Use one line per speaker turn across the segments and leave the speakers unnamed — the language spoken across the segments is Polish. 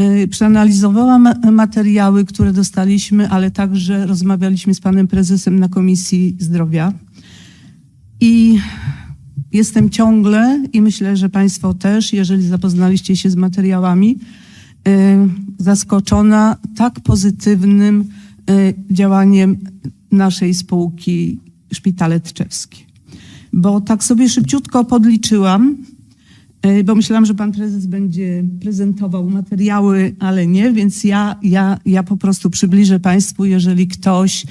y, przeanalizowała ma- materiały, które dostaliśmy, ale także rozmawialiśmy z panem prezesem na Komisji Zdrowia. I jestem ciągle, i myślę, że państwo też, jeżeli zapoznaliście się z materiałami, y, zaskoczona tak pozytywnym y, działaniem naszej spółki Szpitale Tczewskie. Bo tak sobie szybciutko podliczyłam, bo myślałam, że pan prezes będzie prezentował materiały, ale nie, więc ja, ja, ja po prostu przybliżę państwu, jeżeli ktoś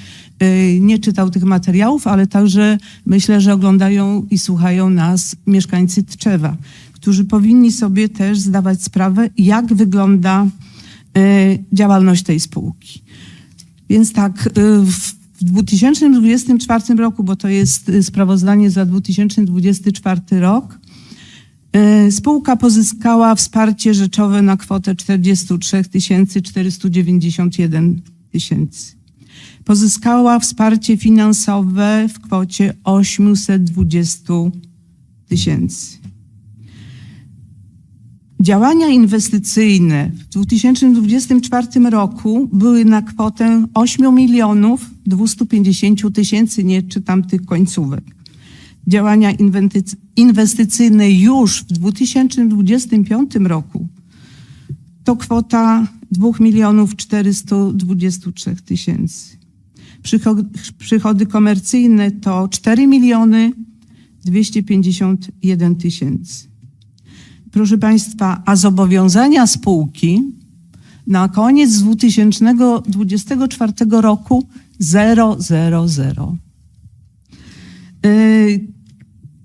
y, nie czytał tych materiałów, ale także myślę, że oglądają i słuchają nas mieszkańcy Tczewa, którzy powinni sobie też zdawać sprawę, jak wygląda y, działalność tej spółki. Więc tak, w w 2024 roku, bo to jest sprawozdanie za 2024 rok, spółka pozyskała wsparcie rzeczowe na kwotę 43 491 tysięcy. Pozyskała wsparcie finansowe w kwocie 820 tysięcy. Działania inwestycyjne w 2024 roku były na kwotę 8 milionów 250 tysięcy, nie czytam tych końcówek. Działania inwestycyjne już w 2025 roku to kwota 2 milionów 423 tysięcy. Przycho- Przychody komercyjne to 4 miliony 251 tysięcy. Proszę Państwa, a zobowiązania spółki na koniec 2024 roku 000. Yy,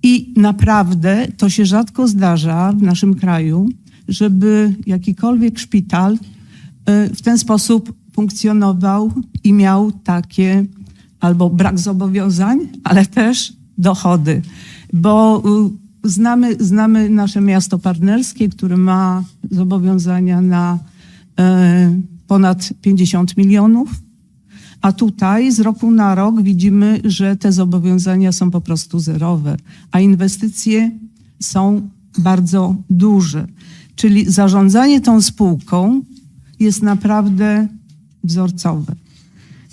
I naprawdę to się rzadko zdarza w naszym kraju, żeby jakikolwiek szpital yy, w ten sposób funkcjonował i miał takie albo brak zobowiązań, ale też dochody. Bo yy, znamy, znamy nasze miasto partnerskie, które ma zobowiązania na e, ponad 50 milionów, a tutaj z roku na rok widzimy, że te zobowiązania są po prostu zerowe, a inwestycje są bardzo duże. Czyli zarządzanie tą spółką jest naprawdę wzorcowe.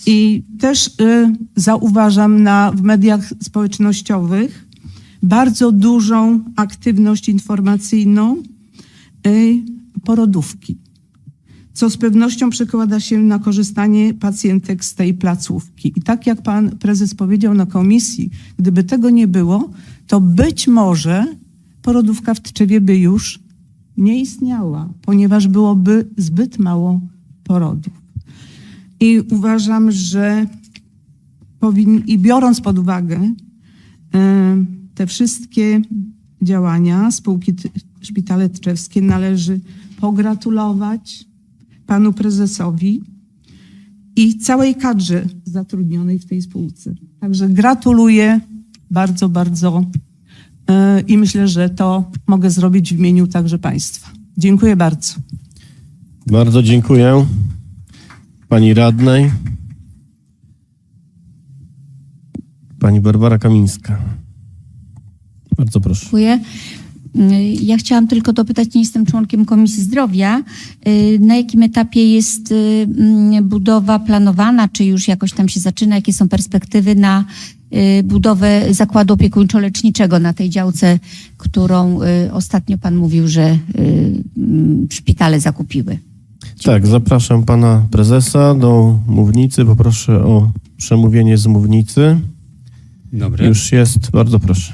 I też y, zauważam na, w mediach społecznościowych bardzo dużą aktywność informacyjną y, porodówki, co z pewnością przekłada się na korzystanie pacjentek z tej placówki. I tak jak pan prezes powiedział na komisji, gdyby tego nie było, to być może porodówka w Tczewie by już nie istniała, ponieważ byłoby zbyt mało porodów. I uważam, że powin, i biorąc pod uwagę y, te wszystkie działania spółki Szpitale Tczewskie należy pogratulować panu prezesowi i całej kadrze zatrudnionej w tej spółce. Także gratuluję bardzo, bardzo y, i myślę, że to mogę zrobić w imieniu także państwa. Dziękuję bardzo.
Bardzo dziękuję pani radnej. Pani Barbara Kamińska. Bardzo proszę.
Dziękuję. Ja chciałam tylko dopytać, nie jestem członkiem Komisji Zdrowia, y, na jakim etapie jest y, mm, budowa planowana, czy już jakoś tam się zaczyna, jakie są perspektywy na y, budowę zakładu opiekuńczo-leczniczego na tej działce, którą ostatnio Pan mówił, że mm, szpitale zakupiły.
Tak, zapraszam pana prezesa do mównicy. Poproszę o przemówienie z mównicy.
Dobry.
Już jest, bardzo proszę.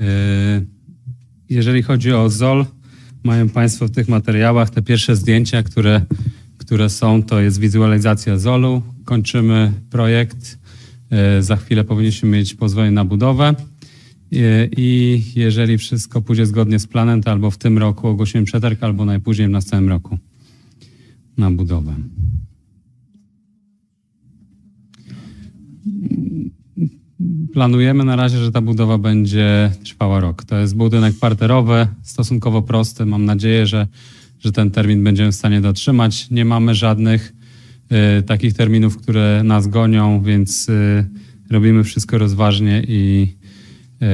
Y, Jeżeli chodzi o ZOL, mają Państwo w tych materiałach te pierwsze zdjęcia, które, które są, to jest wizualizacja ZOL-u. Kończymy projekt. Y, Za chwilę powinniśmy mieć pozwolenie na budowę. Y, I jeżeli wszystko pójdzie zgodnie z planem, to albo w tym roku ogłosimy przetarg, albo najpóźniej w następnym roku na budowę. Planujemy na razie, że ta budowa będzie trwała rok. To jest budynek parterowy, stosunkowo prosty. Mam nadzieję, że, że ten termin będziemy w stanie dotrzymać. Nie mamy żadnych y, takich terminów, które nas gonią, więc y, robimy wszystko rozważnie i y,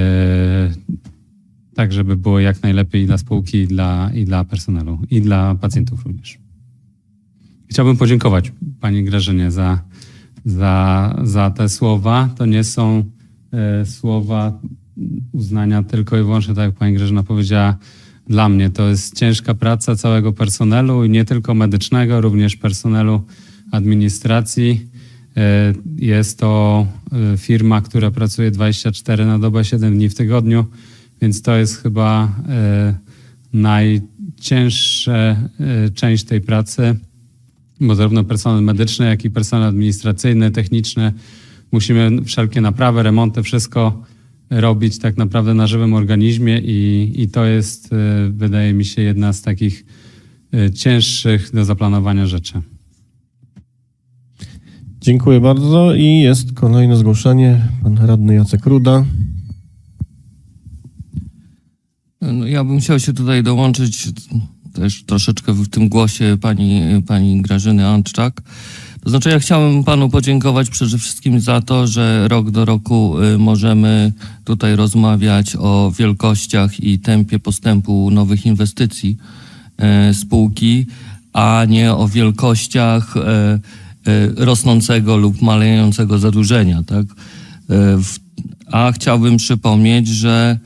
tak, żeby było jak najlepiej i dla spółki, i dla, i dla personelu, i dla pacjentów również. Chciałbym podziękować pani Grażynie za, za, za te słowa. To nie są słowa uznania tylko i wyłącznie, tak jak pani Grażyna powiedziała, dla mnie. To jest ciężka praca całego personelu i nie tylko medycznego, również personelu administracji. E, Jest to e, firma, która pracuje 24 na dobę, 7 dni w tygodniu, więc to jest chyba e, najcięższa e, część tej pracy, bo zarówno personel medyczny, jak i personel administracyjny, techniczny musimy wszelkie naprawy, remonty, wszystko robić tak naprawdę na żywym organizmie i, i to jest, e, wydaje mi się, jedna z takich e, cięższych do zaplanowania rzeczy.
Dziękuję bardzo i jest kolejne zgłoszenie. Pan radny Jacek Ruda.
No, ja bym chciał się tutaj dołączyć też troszeczkę w tym głosie pani, pani Grażyny Antczak. To znaczy, ja chciałem panu podziękować przede wszystkim za to, że rok do roku y, możemy tutaj rozmawiać o wielkościach i tempie postępu nowych inwestycji e, spółki, a nie o wielkościach e, e, rosnącego lub malejącego zadłużenia. Tak? A chciałbym przypomnieć, że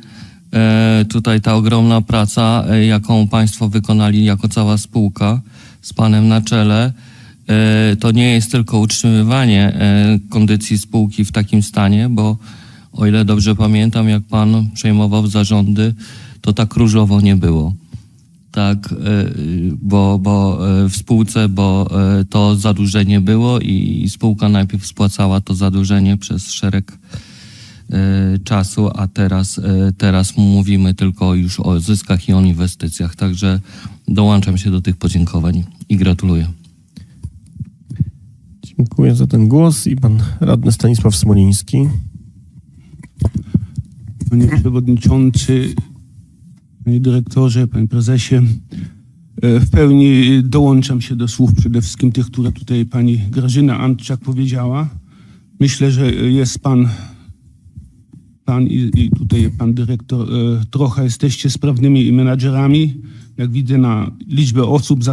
tutaj ta ogromna praca, jaką Państwo wykonali jako cała spółka z Panem na czele, to nie jest tylko utrzymywanie e, kondycji spółki w takim stanie, bo o ile dobrze pamiętam, jak Pan przejmował zarządy, to tak różowo nie było. Tak, e, bo, bo e, w spółce, bo e, to zadłużenie było i spółka najpierw spłacała to zadłużenie przez szereg e, czasu, a teraz, e, teraz mówimy tylko już o zyskach i o inwestycjach. Także dołączam się do tych podziękowań i gratuluję.
Dziękuję za ten głos i pan radny Stanisław Smoliński.
Panie Przewodniczący, Panie Dyrektorze, Panie Prezesie, e, w pełni dołączam się do słów przede wszystkim tych, które tutaj Pani Grażyna Antczak powiedziała. Myślę, że jest Pan, Pan i, i tutaj Pan Dyrektor, e, trochę jesteście sprawnymi menadżerami. Jak widzę na liczbę osób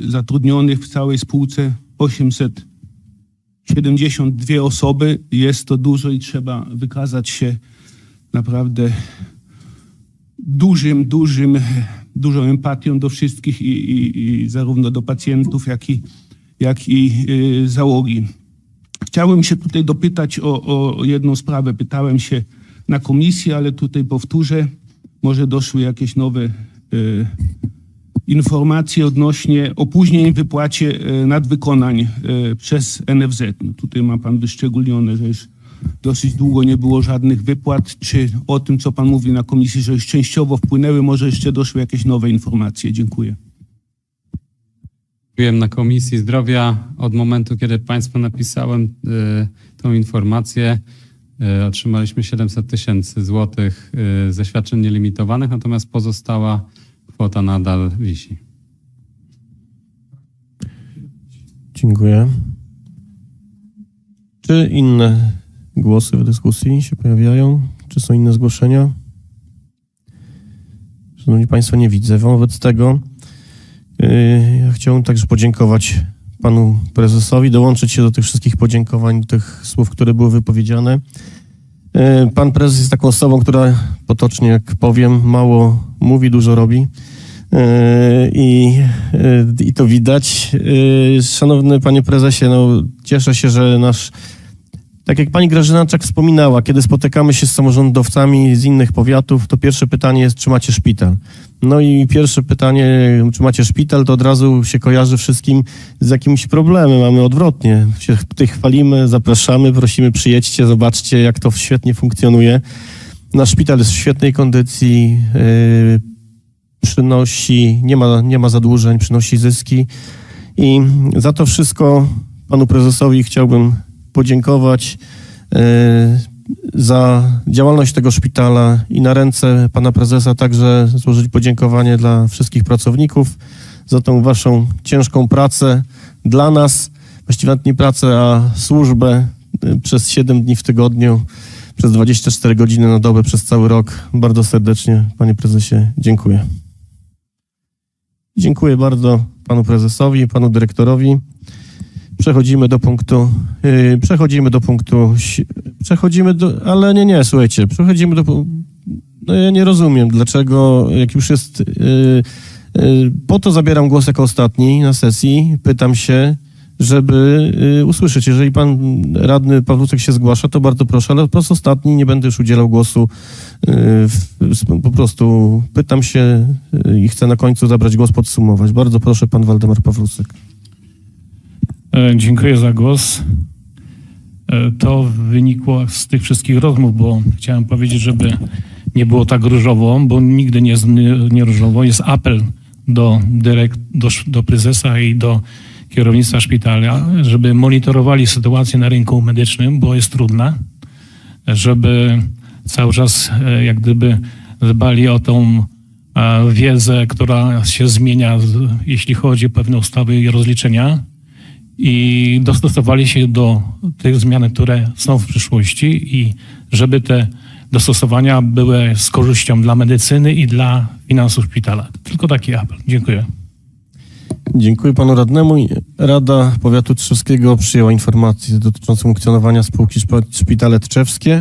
zatrudnionych w całej spółce 872 osoby, jest to dużo i trzeba wykazać się naprawdę dużym, dużym, dużą empatią do wszystkich i, i, i zarówno do pacjentów, jak i, jak i y, załogi. Chciałem się tutaj dopytać o, o jedną sprawę. Pytałem się na komisji, ale tutaj powtórzę. Może doszły jakieś nowe y, informacje odnośnie opóźnień w wypłacie y, nadwykonań y, przez NFZ. No tutaj ma pan wyszczególnione, że już dosyć długo nie było żadnych wypłat. Czy o tym, co pan mówi na komisji, że już częściowo wpłynęły, może jeszcze doszły jakieś nowe informacje? Dziękuję.
Byłem na Komisji Zdrowia od momentu, kiedy Państwu napisałem y, tą informację. Y, otrzymaliśmy 700 tysięcy złotych y, ze świadczeń nielimitowanych, natomiast pozostała kwota nadal wisi.
Dziękuję. Czy inne głosy w dyskusji się pojawiają? Czy są inne zgłoszenia? Szanowni Państwo, nie widzę. Wobec tego yy, ja chciałbym także podziękować panu prezesowi, dołączyć się do tych wszystkich podziękowań, do tych słów, które były wypowiedziane. Yy, Pan prezes jest taką osobą, która potocznie, jak powiem, mało mówi, dużo robi. Yy, I, yy, I to widać. Yy, Szanowny panie prezesie, no, cieszę się, że nasz. Tak jak pani Grażyna Czak wspominała, kiedy spotykamy się z samorządowcami z innych powiatów, to pierwsze pytanie jest, czy macie szpital. No i pierwsze pytanie, czy macie szpital, to od razu się kojarzy wszystkim z jakimś problemem. Mamy odwrotnie. Się tutaj chwalimy, zapraszamy, prosimy, przyjedźcie, zobaczcie, jak to świetnie funkcjonuje. Nasz szpital jest w świetnej kondycji, yy, przynosi, nie ma, nie ma zadłużeń, przynosi zyski. I za to wszystko panu prezesowi chciałbym podziękować e, za działalność tego szpitala i na ręce pana prezesa także złożyć podziękowanie dla wszystkich pracowników za tą waszą ciężką pracę dla nas, właściwie nie pracę, a służbę e, przez 7 dni w tygodniu, przez 24 godziny na dobę, przez cały rok. Bardzo serdecznie, panie prezesie, dziękuję. Dziękuję bardzo panu prezesowi, panu dyrektorowi. Przechodzimy do punktu, yy, przechodzimy do punktu, przechodzimy do, ale nie, nie, słuchajcie, przechodzimy do, no ja nie rozumiem, dlaczego, jak już jest, yy, yy, po to zabieram głos jako ostatni na sesji, pytam się, żeby yy, usłyszeć, jeżeli pan radny Pawlucek się zgłasza, to bardzo proszę, ale po prostu ostatni, nie będę już udzielał głosu, w, po prostu pytam się yy, i chcę na końcu zabrać głos, podsumować. Bardzo proszę, pan Waldemar Pawlucek.
E, Dziękuję za głos. E, To wynikło z tych wszystkich rozmów, bo chciałem powiedzieć, żeby nie było tak różowo, bo nigdy nie jest nie, różowo. Jest apel do, dyrekt, do, do prezesa i do kierownictwa szpitala, żeby monitorowali sytuację na rynku medycznym, bo jest trudna, żeby cały czas e, jak gdyby dbali o tą e, wiedzę, która się zmienia, jeśli chodzi o pewne ustawy i rozliczenia i dostosowali się do tych zmian, które są w przyszłości i żeby te dostosowania były z korzyścią dla medycyny i dla finansów szpitala. Tylko taki apel. Dziękuję.
Dziękuję panu radnemu. Rada Powiatu Tczewskiego przyjęła informację dotyczącą funkcjonowania spółki Szpitale Tczewskie.